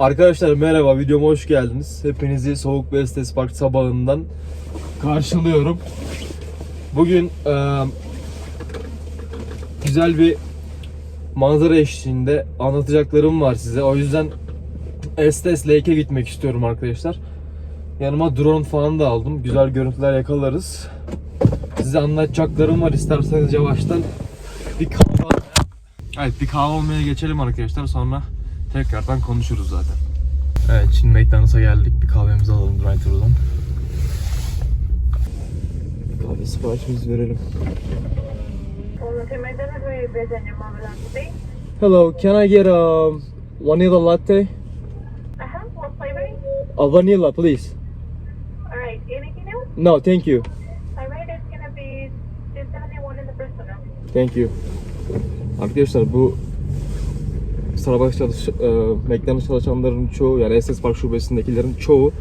Arkadaşlar merhaba videoma hoş geldiniz. Hepinizi Soğuk ve Estes Park sabahından karşılıyorum. Bugün e, güzel bir manzara eşliğinde anlatacaklarım var size. O yüzden Estes Lake'e gitmek istiyorum arkadaşlar. Yanıma drone falan da aldım. Güzel görüntüler yakalarız. Size anlatacaklarım var. İsterseniz yavaştan bir kahve Evet bir kahve almaya geçelim arkadaşlar. Sonra tekrardan konuşuruz zaten. Evet şimdi McDonald's'a geldik. Bir kahvemizi alalım drive-thru'dan. Kahve siparişimizi verelim. Hello, can I get a vanilla latte? Uh-huh. What flavor? A vanilla please. Alright, anything else? No, thank you. Alright, it's gonna be 271 in the personal. Thank you. Arkadaşlar bu Starbucks çalış, e, McDonald's çalışanların çoğu yani Estes Park şubesindekilerin çoğu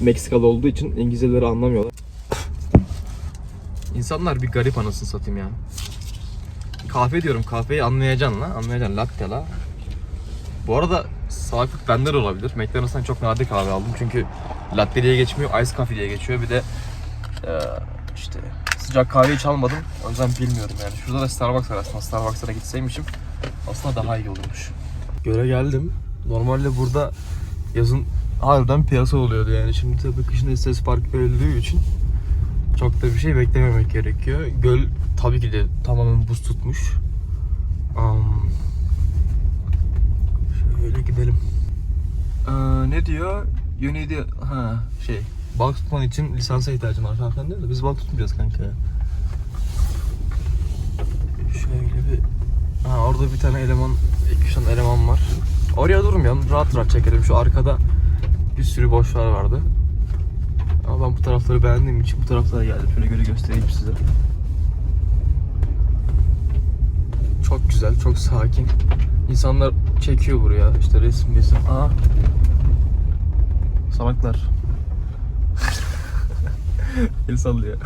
Meksikalı olduğu için İngilizceleri anlamıyorlar. İnsanlar bir garip anasını satayım ya. Kahve diyorum kahveyi anlayacaksın la. Anlayacaksın latte la. Bu arada sabit bende de olabilir. McDonald's'tan çok nadir kahve aldım çünkü latte diye geçmiyor, ice coffee diye geçiyor. Bir de e, işte sıcak kahve hiç. O yüzden bilmiyorum yani. Şurada da Starbucks var aslında. Starbucks'a gitseymişim aslında daha iyi olurmuş. Göre geldim. Normalde burada yazın harbiden piyasa oluyordu yani. Şimdi tabii kışın Estes Park öldüğü için çok da bir şey beklememek gerekiyor. Göl tabii ki de tamamen buz tutmuş. Um, şöyle gidelim. Ee, ne diyor? A- ha şey balık tutman için lisansa ihtiyacım var falan diyor da biz balık tutmayacağız kanka. Şöyle bir ha orada bir tane eleman iki üç tane eleman var. Oraya durmayalım rahat rahat çekelim. Şu arkada bir sürü boşlar vardı. Ama ben bu tarafları beğendiğim için bu taraflara geldim. Şöyle göre göstereyim size. Çok güzel, çok sakin. İnsanlar çekiyor buraya. İşte resim resim. Aa. Salaklar. El sallıyor.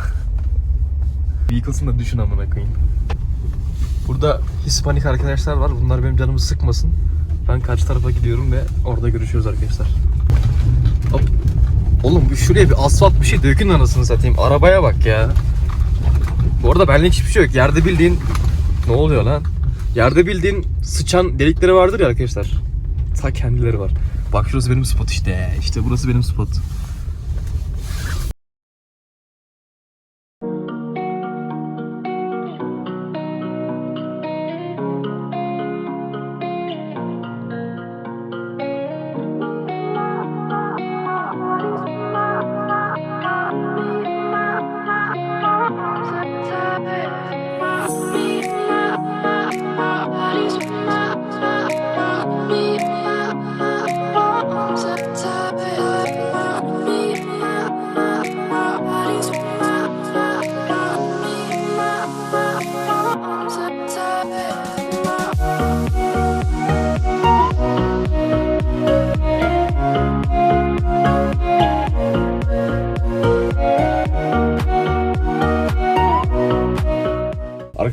Yıkılsın da düşün amına koyayım. Burada Hispanik arkadaşlar var. Bunlar benim canımı sıkmasın. Ben karşı tarafa gidiyorum ve orada görüşürüz arkadaşlar. Hop. Oğlum şuraya bir asfalt bir şey dökün anasını satayım. Arabaya bak ya. Bu arada benlik hiçbir şey yok. Yerde bildiğin... Ne oluyor lan? Yerde bildiğin sıçan delikleri vardır ya arkadaşlar. Ta kendileri var. Bak şurası benim spot işte. İşte burası benim spot.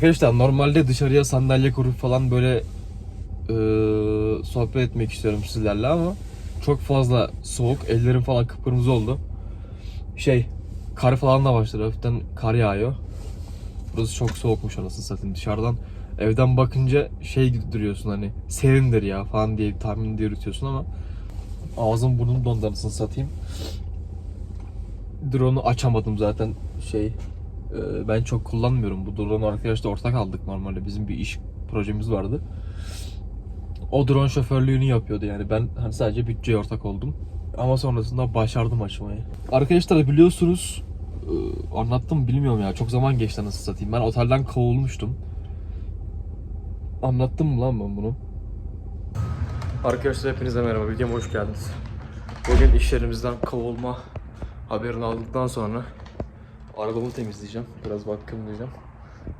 Arkadaşlar normalde dışarıya sandalye kurup falan böyle e, sohbet etmek istiyorum sizlerle ama çok fazla soğuk. Ellerim falan kıpkırmızı oldu. Şey, kar falan da başladı. Hafiften kar yağıyor. Burası çok soğukmuş anasını satayım. Dışarıdan evden bakınca şey gibi duruyorsun hani serindir ya falan diye tahmin yürütüyorsun ama ağzım burnum dondu anasını satayım. Drone'u açamadım zaten şey ben çok kullanmıyorum. Bu drone'u arkadaşla ortak aldık normalde. Bizim bir iş projemiz vardı. O drone şoförlüğünü yapıyordu yani. Ben hani sadece bütçeye ortak oldum. Ama sonrasında başardım açmayı. Arkadaşlar biliyorsunuz e, anlattım bilmiyorum ya. Çok zaman geçti nasıl satayım. Ben otelden kovulmuştum. Anlattım mı lan ben bunu? Arkadaşlar hepinize merhaba. Videoma hoş geldiniz. Bugün iş yerimizden kovulma haberini aldıktan sonra Arabamı temizleyeceğim. Biraz bakımlayacağım.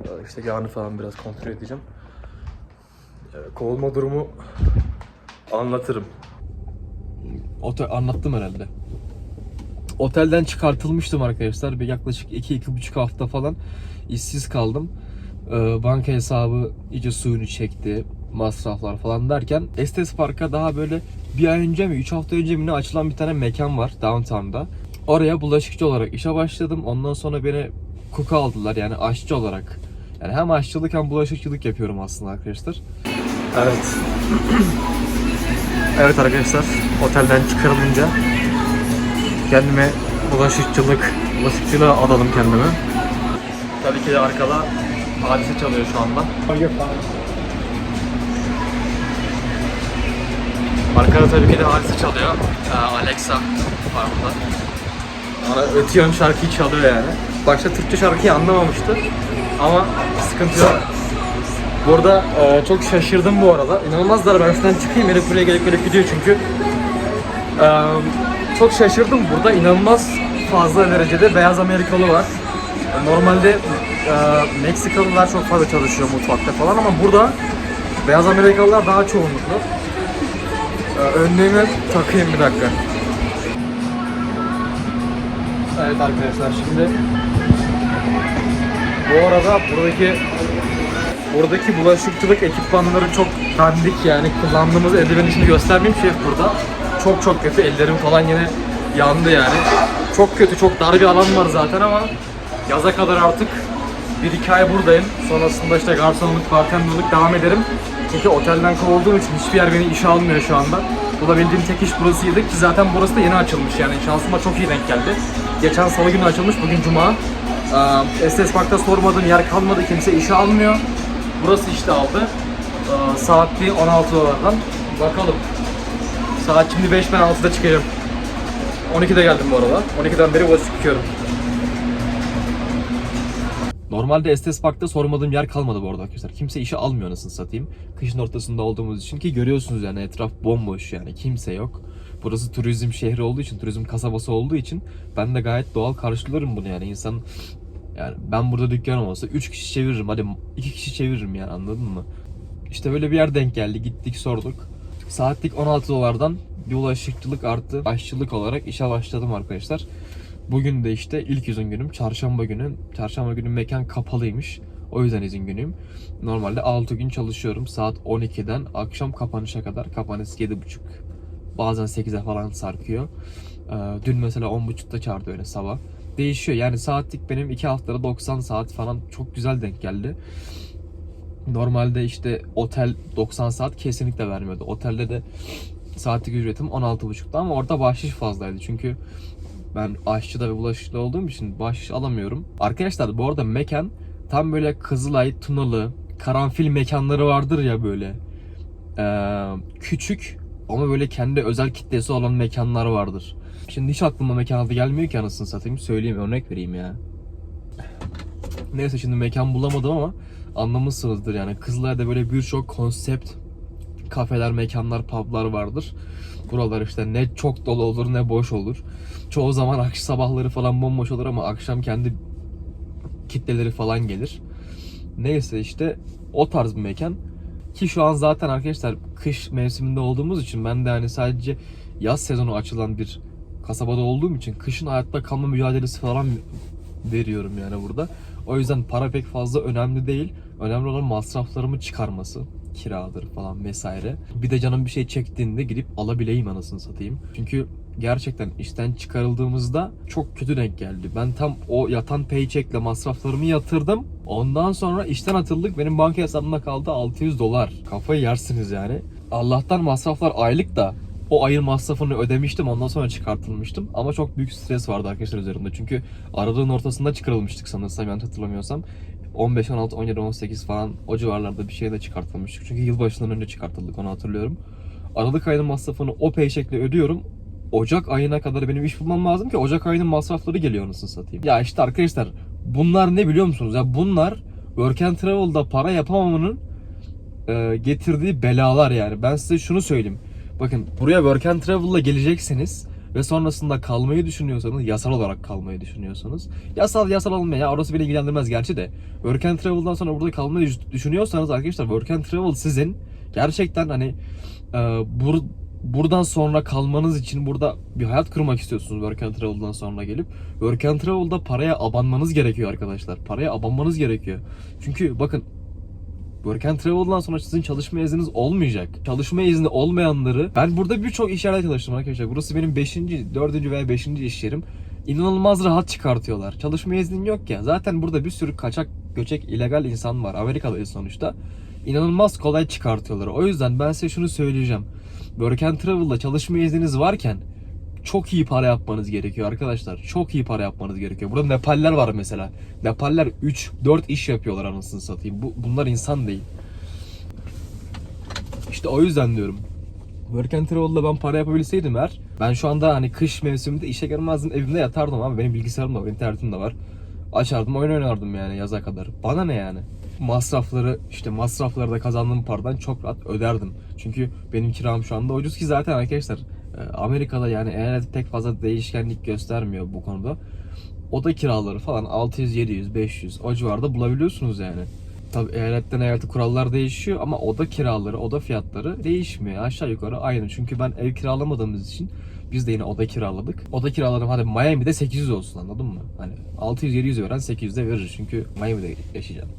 Ee, İşte yağını falan biraz kontrol edeceğim. Ee, Kovulma durumu anlatırım. Otel anlattım herhalde. Otelden çıkartılmıştım arkadaşlar. Bir yaklaşık 2-2,5 hafta falan işsiz kaldım. Ee, Banka hesabı iyice suyunu çekti. Masraflar falan derken Estes Park'a daha böyle bir ay önce mi 3 hafta önce mi ne açılan bir tane mekan var downtown'da. Oraya bulaşıkçı olarak işe başladım. Ondan sonra beni kuka aldılar yani aşçı olarak. Yani hem aşçılık hem bulaşıkçılık yapıyorum aslında arkadaşlar. Evet. evet arkadaşlar otelden çıkarılınca kendime bulaşıkçılık, bulaşıkçılığa adadım kendimi. Tabii ki de arkada hadise çalıyor şu anda. Arkada tabii ki de hadise çalıyor. Ee, Alexa var burada. Bana ötüyorum şarkıyı çalıyor yani. Başta Türkçe şarkıyı anlamamıştı. Ama sıkıntı yok. Burada e, çok şaşırdım bu arada. İnanılmaz dar ben şuradan çıkayım. Herif buraya gelip gelip gidiyor çünkü. E, çok şaşırdım. Burada inanılmaz fazla derecede beyaz Amerikalı var. Normalde e, Meksikalılar çok fazla çalışıyor mutfakta falan ama burada beyaz Amerikalılar daha çoğunluklu. E, önlüğümü takayım bir dakika. Evet arkadaşlar şimdi bu arada buradaki buradaki bulaşıkçılık ekipmanları çok dandik yani kullandığımız eldiveni şimdi göstermeyeyim şef burada. Çok çok kötü ellerim falan yine yandı yani. Çok kötü çok dar bir alan var zaten ama yaza kadar artık bir iki ay buradayım. Sonrasında işte garsonluk, bartenderlık devam ederim. Çünkü otelden kovulduğum için hiçbir yer beni işe almıyor şu anda. Bulabildiğim tek iş burasıydı ki zaten burası da yeni açılmış yani şansıma çok iyi denk geldi. Geçen salı günü açılmış, bugün cuma. Ee, Estes Park'ta sormadığım yer kalmadı, kimse işe almıyor. Burası işte aldı. Ee, saatli 16 dolardan. Bakalım. Saat şimdi 5 ben 6'da çıkacağım. 12'de geldim bu arada. 12'den beri bulaşık yıkıyorum. Normalde Estes Park'ta sormadığım yer kalmadı bu arada arkadaşlar. Kimse işe almıyor anasını satayım. Kışın ortasında olduğumuz için ki görüyorsunuz yani etraf bomboş yani kimse yok. Burası turizm şehri olduğu için, turizm kasabası olduğu için ben de gayet doğal karşılıyorum bunu yani insan yani ben burada dükkanım olsa 3 kişi çeviririm hadi 2 kişi çeviririm yani anladın mı? İşte böyle bir yer denk geldi gittik sorduk. Saatlik 16 dolardan bir ulaşıkçılık artı aşçılık olarak işe başladım arkadaşlar. Bugün de işte ilk izin günüm. Çarşamba günü. Çarşamba günü mekan kapalıymış. O yüzden izin günüyüm. Normalde 6 gün çalışıyorum. Saat 12'den akşam kapanışa kadar. Kapanış 7.30. Bazen 8'e falan sarkıyor. Ee, dün mesela 10.30'da çağırdı öyle sabah. Değişiyor. Yani saatlik benim 2 haftada 90 saat falan çok güzel denk geldi. Normalde işte otel 90 saat kesinlikle vermiyordu. Otelde de saatlik ücretim 16.5'tu ama orada bahşiş fazlaydı. Çünkü ben aşçıda ve bulaşıkçıda olduğum için bahşiş alamıyorum. Arkadaşlar bu arada mekan tam böyle Kızılay, Tunalı, karanfil mekanları vardır ya böyle. Ee, küçük ama böyle kendi özel kitlesi olan mekanlar vardır. Şimdi hiç aklıma mekan adı gelmiyor ki anasını satayım. Söyleyeyim örnek vereyim ya. Neyse şimdi mekan bulamadım ama anlamışsınızdır yani. Kızılay'da böyle birçok konsept kafeler, mekanlar, publar vardır. Buralar işte ne çok dolu olur ne boş olur. Çoğu zaman akşam sabahları falan bomboş olur ama akşam kendi kitleleri falan gelir. Neyse işte o tarz bir mekan. Ki şu an zaten arkadaşlar kış mevsiminde olduğumuz için ben de hani sadece yaz sezonu açılan bir kasabada olduğum için kışın hayatta kalma mücadelesi falan veriyorum yani burada. O yüzden para pek fazla önemli değil. Önemli olan masraflarımı çıkarması. Kiradır falan vesaire. Bir de canım bir şey çektiğinde gidip alabileyim anasını satayım. Çünkü gerçekten işten çıkarıldığımızda çok kötü denk geldi. Ben tam o yatan paycheck'le masraflarımı yatırdım. Ondan sonra işten atıldık. Benim banka hesabımda kaldı 600 dolar. Kafayı yersiniz yani. Allah'tan masraflar aylık da o ayın masrafını ödemiştim ondan sonra çıkartılmıştım. Ama çok büyük stres vardı arkadaşlar üzerimde. Çünkü aralığın ortasında çıkarılmıştık sanırsam yanlış hatırlamıyorsam. 15, 16, 17, 18 falan o civarlarda bir şeyde çıkartılmıştık. Çünkü yılbaşından önce çıkartıldık onu hatırlıyorum. Aralık ayının masrafını o paycheck'le ödüyorum. Ocak ayına kadar benim iş bulmam lazım ki Ocak ayının masrafları geliyor anasını satayım. Ya işte arkadaşlar bunlar ne biliyor musunuz? Ya bunlar Work and Travel'da para yapamamanın e, getirdiği belalar yani. Ben size şunu söyleyeyim. Bakın buraya Work and Travel'la gelecekseniz ve sonrasında kalmayı düşünüyorsanız, yasal olarak kalmayı düşünüyorsanız, yasal yasal olmaya ya orası beni ilgilendirmez gerçi de. Work and Travel'dan sonra burada kalmayı düşünüyorsanız arkadaşlar Work and Travel sizin gerçekten hani e, bur, buradan sonra kalmanız için burada bir hayat kurmak istiyorsunuz Work and Travel'dan sonra gelip. Work and Travel'da paraya abanmanız gerekiyor arkadaşlar. Paraya abanmanız gerekiyor. Çünkü bakın Work and Travel'dan sonra sizin çalışma izniniz olmayacak. Çalışma izni olmayanları ben burada birçok iş yerinde çalıştım arkadaşlar. Burası benim 5. 4. veya 5. iş yerim. İnanılmaz rahat çıkartıyorlar. Çalışma iznin yok ya. Zaten burada bir sürü kaçak, göçek, illegal insan var. Amerika'dayız sonuçta. İnanılmaz kolay çıkartıyorlar. O yüzden ben size şunu söyleyeceğim. Work and Travel'da çalışma izniniz varken çok iyi para yapmanız gerekiyor arkadaşlar. Çok iyi para yapmanız gerekiyor. Burada Nepaller var mesela. Nepaller 3-4 iş yapıyorlar anasını satayım. Bu, bunlar insan değil. İşte o yüzden diyorum. Work and Travel'da ben para yapabilseydim eğer ben şu anda hani kış mevsiminde işe girmezdim evimde yatardım abi benim bilgisayarım da var internetim de var açardım oyun oynardım yani yaza kadar bana ne yani masrafları işte masrafları da kazandığım paradan çok rahat öderdim çünkü benim kiram şu anda ucuz ki zaten arkadaşlar Amerika'da yani eyalet pek fazla değişkenlik göstermiyor bu konuda oda kiraları falan 600 700 500 o civarda bulabiliyorsunuz yani Tabi eyaletten eyalete kurallar değişiyor ama oda kiraları, oda fiyatları değişmiyor. Aşağı yukarı aynı. Çünkü ben ev kiralamadığımız için biz de yine oda kiraladık. Oda kiraladım hadi Miami'de 800 olsun anladın mı? Hani 600-700 veren 800'de verir. Çünkü Miami'de yaşayacağım.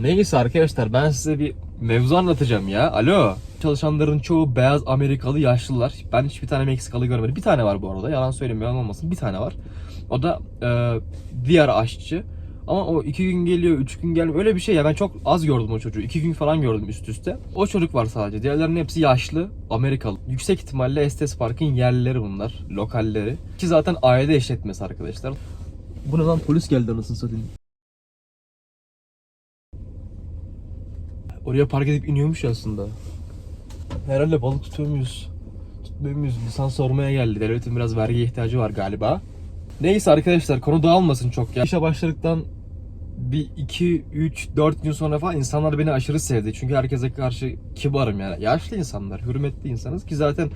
Neyse arkadaşlar ben size bir mevzu anlatacağım ya. Alo. Çalışanların çoğu beyaz Amerikalı yaşlılar. Ben hiçbir tane Meksikalı görmedim. Bir tane var bu arada. Yalan söylemiyorum olmasın. Bir tane var. O da e, diğer aşçı. Ama o iki gün geliyor, üç gün gelmiyor. Öyle bir şey ya. Ben çok az gördüm o çocuğu. İki gün falan gördüm üst üste. O çocuk var sadece. Diğerlerinin hepsi yaşlı, Amerikalı. Yüksek ihtimalle Estes Park'ın yerlileri bunlar. Lokalleri. Ki zaten aile işletmesi arkadaşlar. Bu ne lan polis geldi anasını satayım. Oraya park edip iniyormuş aslında. Herhalde balık tutuyor muyuz? Tutmuyor muyuz? Lisans sormaya geldi. Devletin biraz vergi ihtiyacı var galiba. Neyse arkadaşlar konu dağılmasın çok ya. İşe başladıktan bir 2, 3, 4 gün sonra falan insanlar beni aşırı sevdi. Çünkü herkese karşı kibarım yani. Yaşlı insanlar, hürmetli insanız ki zaten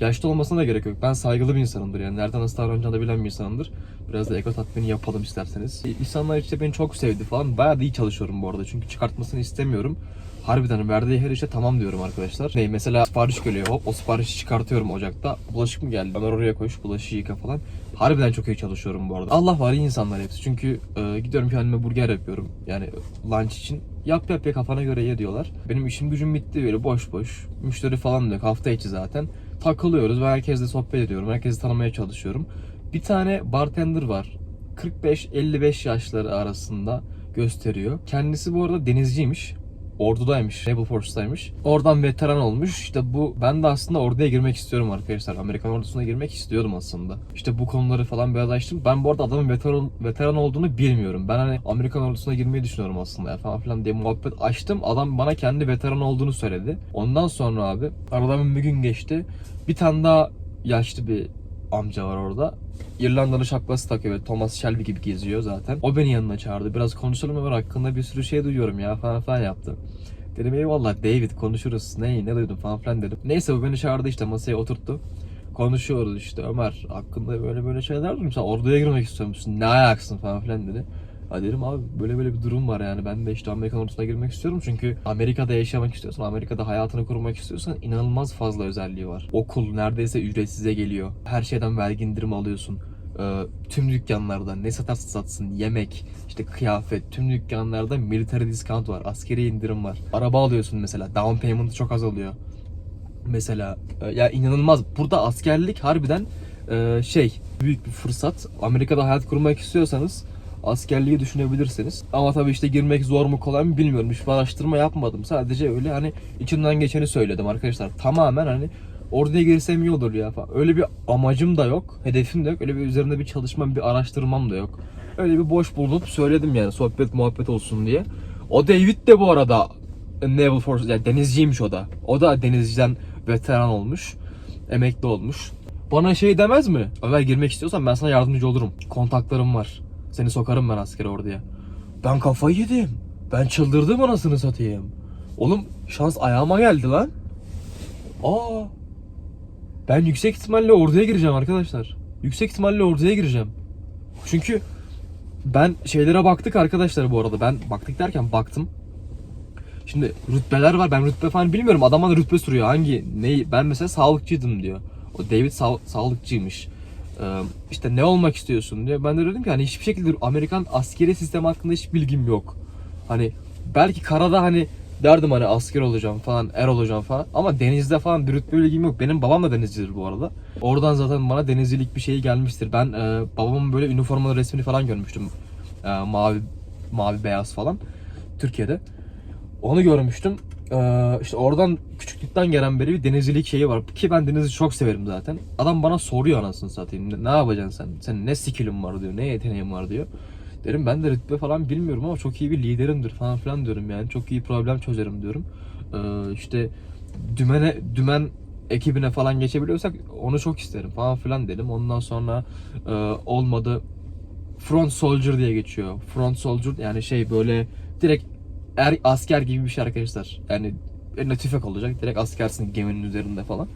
yaşlı olmasına da gerek yok. Ben saygılı bir insanımdır yani. Nereden nasıl davranacağını da bilen bir insanımdır. Biraz da ego tatmini yapalım isterseniz. İnsanlar işte beni çok sevdi falan. Bayağı da iyi çalışıyorum bu arada. Çünkü çıkartmasını istemiyorum. Harbiden verdiği her işe tamam diyorum arkadaşlar. Ne mesela sipariş geliyor hop o siparişi çıkartıyorum ocakta. Bulaşık mı geldi? Ömer oraya koş bulaşığı yıka falan. Harbiden çok iyi çalışıyorum bu arada. Allah var iyi insanlar hepsi. Çünkü e, gidiyorum kendime burger yapıyorum. Yani lunch için. Yap yap ya kafana göre ye diyorlar. Benim işim gücüm bitti böyle boş boş. Müşteri falan yok. Hafta içi zaten. Takılıyoruz ve herkesle sohbet ediyorum. Herkesi tanımaya çalışıyorum. Bir tane bartender var. 45-55 yaşları arasında gösteriyor. Kendisi bu arada denizciymiş. Ordudaymış, Naval Force'daymış. Oradan veteran olmuş. İşte bu ben de aslında orduya girmek istiyorum arkadaşlar. Amerikan ordusuna girmek istiyordum aslında. İşte bu konuları falan biraz açtım. Ben bu arada adamın veteran, veteran olduğunu bilmiyorum. Ben hani Amerikan ordusuna girmeyi düşünüyorum aslında ya falan filan diye muhabbet açtım. Adam bana kendi veteran olduğunu söyledi. Ondan sonra abi aradan bir gün geçti. Bir tane daha yaşlı bir amca var orada. İrlandalı şapkası takıyor. Böyle Thomas Shelby gibi geziyor zaten. O beni yanına çağırdı. Biraz konuşalım Ömer hakkında bir sürü şey duyuyorum ya falan filan yaptı. Dedim eyvallah David konuşuruz. Ne ne duydun falan filan dedim. Neyse bu beni çağırdı işte masaya oturttu. Konuşuyoruz işte Ömer hakkında böyle böyle şeyler duydum. Sen orduya girmek istiyor musun? Ne ayaksın falan filan dedi. Ha dedim abi böyle böyle bir durum var yani ben de işte Amerikan ordusuna girmek istiyorum çünkü Amerika'da yaşamak istiyorsan, Amerika'da hayatını kurmak istiyorsan inanılmaz fazla özelliği var. Okul neredeyse ücretsize geliyor. Her şeyden vergi indirimi alıyorsun. Ee, tüm dükkanlarda ne satarsa satsın yemek, işte kıyafet, tüm dükkanlarda military discount var, askeri indirim var. Araba alıyorsun mesela, down payment'ı çok az oluyor. Mesela e, ya inanılmaz. Burada askerlik harbiden e, şey büyük bir fırsat. Amerika'da hayat kurmak istiyorsanız askerliği düşünebilirsiniz. Ama tabii işte girmek zor mu kolay mı bilmiyorum. Hiçbir araştırma yapmadım. Sadece öyle hani içimden geçeni söyledim arkadaşlar. Tamamen hani orduya girsem iyi olur ya falan. Öyle bir amacım da yok. Hedefim de yok. Öyle bir üzerinde bir çalışmam, bir araştırmam da yok. Öyle bir boş bulup söyledim yani sohbet muhabbet olsun diye. O David de bu arada Naval Force yani denizciymiş o da. O da denizciden veteran olmuş. Emekli olmuş. Bana şey demez mi? Ömer girmek istiyorsan ben sana yardımcı olurum. Kontaklarım var. Seni sokarım ben askere orduya. Ben kafayı yedim. Ben çıldırdım anasını satayım. Oğlum şans ayağıma geldi lan. Aa. Ben yüksek ihtimalle orduya gireceğim arkadaşlar. Yüksek ihtimalle orduya gireceğim. Çünkü ben şeylere baktık arkadaşlar bu arada. Ben baktık derken baktım. Şimdi rütbeler var. Ben rütbe falan bilmiyorum. Adam bana rütbe soruyor. Hangi neyi? Ben mesela sağlıkçıydım diyor. O David sağ- sağlıkçıymış. Ee, işte ne olmak istiyorsun diyor. Ben de dedim ki hani hiçbir şekilde Amerikan askeri sistemi hakkında hiç bilgim yok. Hani belki karada hani derdim hani asker olacağım falan, er olacağım falan. Ama denizde falan bir rütbe bilgim yok. Benim babam da denizcidir bu arada. Oradan zaten bana denizcilik bir şey gelmiştir. Ben e, babamın böyle üniformalı resmini falan görmüştüm. E, mavi, mavi beyaz falan. Türkiye'de. Onu görmüştüm. Ee, işte oradan küçüklükten gelen beri bir denizcilik şeyi var. Ki ben denizi çok severim zaten. Adam bana soruyor anasını satayım. Ne, yapacaksın sen? Senin ne skill'in var diyor. Ne yeteneğin var diyor. Derim ben de rütbe falan bilmiyorum ama çok iyi bir liderimdir falan filan diyorum yani. Çok iyi problem çözerim diyorum. Ee, işte dümene, dümen ekibine falan geçebiliyorsak onu çok isterim falan filan dedim. Ondan sonra e, olmadı. Front Soldier diye geçiyor. Front Soldier yani şey böyle direkt er, asker gibi bir şey arkadaşlar. Yani eline tüfek olacak. Direkt askersin geminin üzerinde falan.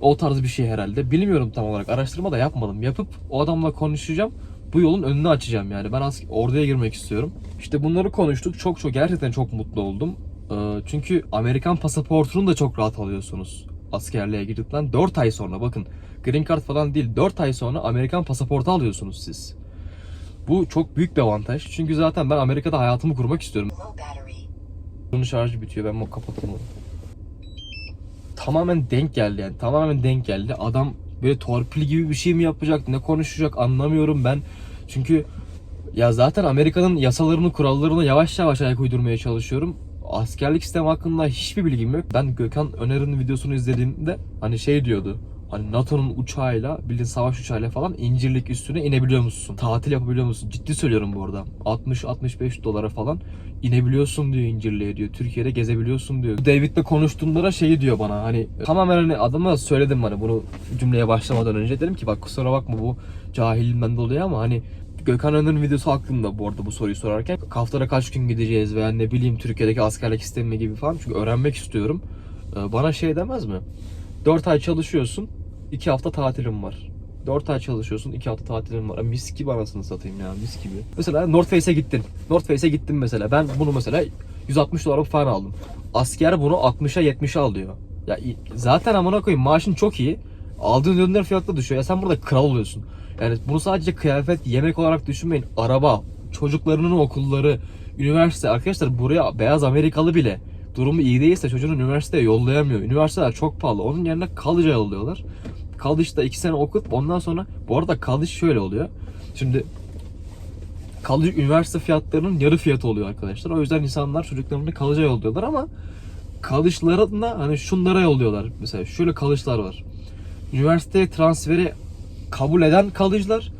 O tarz bir şey herhalde. Bilmiyorum tam olarak. Araştırma da yapmadım. Yapıp o adamla konuşacağım. Bu yolun önünü açacağım yani. Ben as- orduya girmek istiyorum. İşte bunları konuştuk. Çok çok gerçekten çok mutlu oldum. Ee, çünkü Amerikan pasaportunu da çok rahat alıyorsunuz. Askerliğe girdikten 4 ay sonra bakın. Green Card falan değil. 4 ay sonra Amerikan pasaportu alıyorsunuz siz. Bu çok büyük bir avantaj. Çünkü zaten ben Amerika'da hayatımı kurmak istiyorum. Bunun şarjı bitiyor. Ben onu. Tamamen denk geldi yani. Tamamen denk geldi. Adam böyle torpil gibi bir şey mi yapacak? Ne konuşacak anlamıyorum ben. Çünkü ya zaten Amerika'nın yasalarını, kurallarını yavaş yavaş ayak uydurmaya çalışıyorum. Askerlik sistemi hakkında hiçbir bilgim yok. Ben Gökhan Öner'in videosunu izlediğimde hani şey diyordu. Hani NATO'nun uçağıyla, bildiğin savaş uçağıyla falan incirlik üstüne inebiliyor musun? Tatil yapabiliyor musun? Ciddi söylüyorum bu arada. 60-65 dolara falan inebiliyorsun diyor incirliğe diyor. Türkiye'de gezebiliyorsun diyor. David'le konuştuğumda şeyi diyor bana hani tamamen hani adama söyledim hani bunu cümleye başlamadan önce dedim ki bak kusura bakma bu cahilliğimden dolayı ama hani Gökhan Önder'in videosu hakkında bu arada bu soruyu sorarken Kaflara kaç gün gideceğiz veya ne bileyim Türkiye'deki askerlik sistemi gibi falan çünkü öğrenmek istiyorum. Ee, Bana şey demez mi? 4 ay çalışıyorsun 2 hafta tatilim var. 4 ay çalışıyorsun 2 hafta tatilim var. Mis gibi anasını satayım ya mis gibi. Mesela North Face'e gittin. North Face'e gittin mesela. Ben bunu mesela 160 dolara falan aldım. Asker bunu 60'a 70'e alıyor. Ya zaten amına koyayım maaşın çok iyi. Aldığın ürünler fiyatı düşüyor. Ya sen burada kral oluyorsun. Yani bunu sadece kıyafet, yemek olarak düşünmeyin. Araba, çocuklarının okulları, üniversite. Arkadaşlar buraya beyaz Amerikalı bile durumu iyi değilse çocuğunu üniversiteye yollayamıyor. Üniversiteler çok pahalı. Onun yerine college'a yolluyorlar. College'da 2 sene okutup ondan sonra bu arada college şöyle oluyor. Şimdi college üniversite fiyatlarının yarı fiyatı oluyor arkadaşlar. O yüzden insanlar çocuklarını college'a yolluyorlar ama college'ların da hani şunlara yolluyorlar. Mesela şöyle college'lar var. Üniversiteye transferi kabul eden college'lar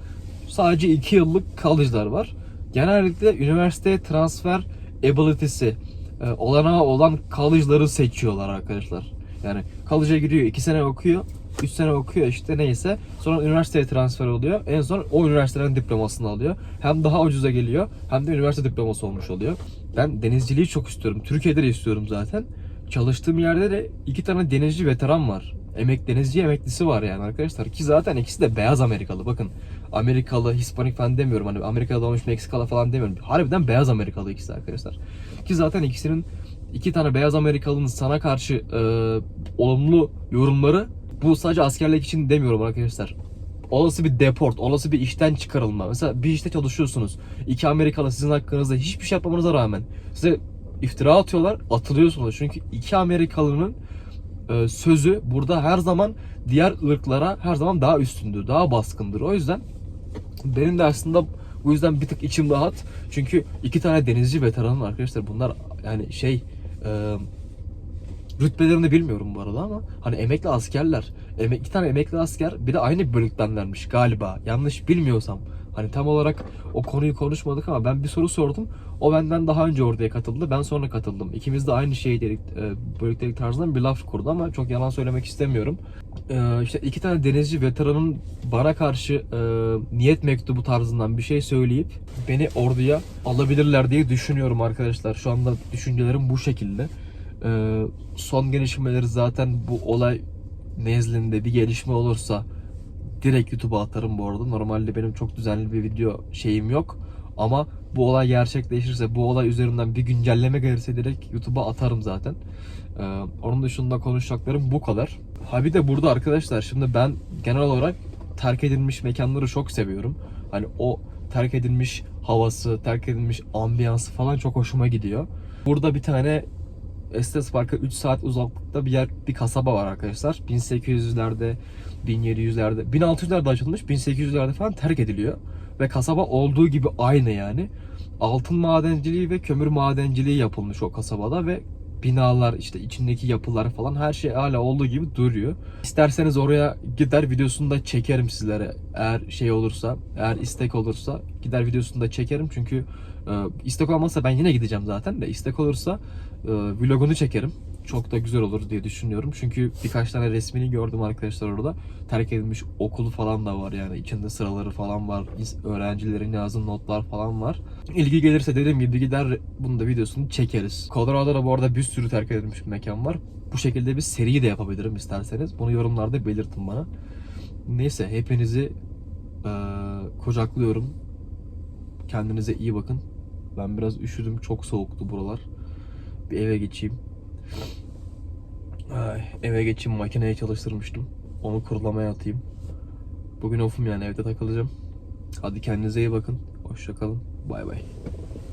sadece 2 yıllık college'lar var. Genellikle üniversiteye transfer ability'si e, olanağı olan college'ları seçiyorlar arkadaşlar. Yani college'a giriyor 2 sene okuyor 3 sene okuyor işte neyse. Sonra üniversiteye transfer oluyor. En son o üniversiteden diplomasını alıyor. Hem daha ucuza geliyor hem de üniversite diploması olmuş oluyor. Ben denizciliği çok istiyorum. Türkiye'de de istiyorum zaten. Çalıştığım yerde de iki tane denizci veteran var. Emek denizci emeklisi var yani arkadaşlar. Ki zaten ikisi de beyaz Amerikalı. Bakın Amerikalı, Hispanik falan demiyorum. Hani Amerika'da doğmuş Meksikalı falan demiyorum. Harbiden beyaz Amerikalı ikisi arkadaşlar. Ki zaten ikisinin iki tane beyaz Amerikalının sana karşı e, olumlu yorumları bu sadece askerlik için demiyorum arkadaşlar. Olası bir deport, olası bir işten çıkarılma. Mesela bir işte çalışıyorsunuz. İki Amerikalı sizin hakkınızda hiçbir şey yapmamanıza rağmen size iftira atıyorlar, atılıyorsunuz. Çünkü iki Amerikalının e, sözü burada her zaman diğer ırklara her zaman daha üstündür, daha baskındır. O yüzden benim de aslında bu yüzden bir tık içim rahat. Çünkü iki tane denizci veteranım arkadaşlar. Bunlar yani şey e, rütbelerini bilmiyorum bu arada ama hani emekli askerler. Emek, iki tane emekli asker bir de aynı bölüktenlermiş galiba. Yanlış bilmiyorsam. Hani tam olarak o konuyu konuşmadık ama ben bir soru sordum. O benden daha önce oraya katıldı. Ben sonra katıldım. İkimiz de aynı şey dedik, e, bölüktelik tarzından bir laf kurdu ama çok yalan söylemek istemiyorum. E, işte iki tane denizci veteranın bana karşı e, niyet mektubu tarzından bir şey söyleyip beni orduya alabilirler diye düşünüyorum arkadaşlar. Şu anda düşüncelerim bu şekilde. E, son gelişmeleri zaten bu olay nezdinde bir gelişme olursa direkt YouTube'a atarım bu arada. Normalde benim çok düzenli bir video şeyim yok. Ama bu olay gerçekleşirse, bu olay üzerinden bir güncelleme gelirse direkt YouTube'a atarım zaten. Ee, onun dışında konuşacaklarım bu kadar. Ha bir de burada arkadaşlar şimdi ben genel olarak terk edilmiş mekanları çok seviyorum. Hani o terk edilmiş havası, terk edilmiş ambiyansı falan çok hoşuma gidiyor. Burada bir tane Estes Park'a 3 saat uzaklıkta bir yer, bir kasaba var arkadaşlar. 1800'lerde, 1700'lerde, 1600'lerde açılmış, 1800'lerde falan terk ediliyor. Ve kasaba olduğu gibi aynı yani. Altın madenciliği ve kömür madenciliği yapılmış o kasabada ve binalar işte içindeki yapılar falan her şey hala olduğu gibi duruyor. İsterseniz oraya gider videosunu da çekerim sizlere. Eğer şey olursa, eğer istek olursa gider videosunu da çekerim çünkü e, istek olmazsa ben yine gideceğim zaten de istek olursa vlogunu çekerim. Çok da güzel olur diye düşünüyorum. Çünkü birkaç tane resmini gördüm arkadaşlar orada. Terk edilmiş okulu falan da var yani. içinde sıraları falan var. Öğrencilerin yazdığı notlar falan var. İlgi gelirse dediğim gibi gider bunu da videosunu çekeriz. Colorado'da bu arada bir sürü terk edilmiş bir mekan var. Bu şekilde bir seri de yapabilirim isterseniz. Bunu yorumlarda belirtin bana. Neyse hepinizi eee, kucaklıyorum. Kendinize iyi bakın. Ben biraz üşüdüm. Çok soğuktu buralar. Bir eve geçeyim. Ay, eve geçeyim makineyi çalıştırmıştım. Onu kurulamaya atayım. Bugün ofum yani evde takılacağım. Hadi kendinize iyi bakın. Hoşça kalın. Bay bay.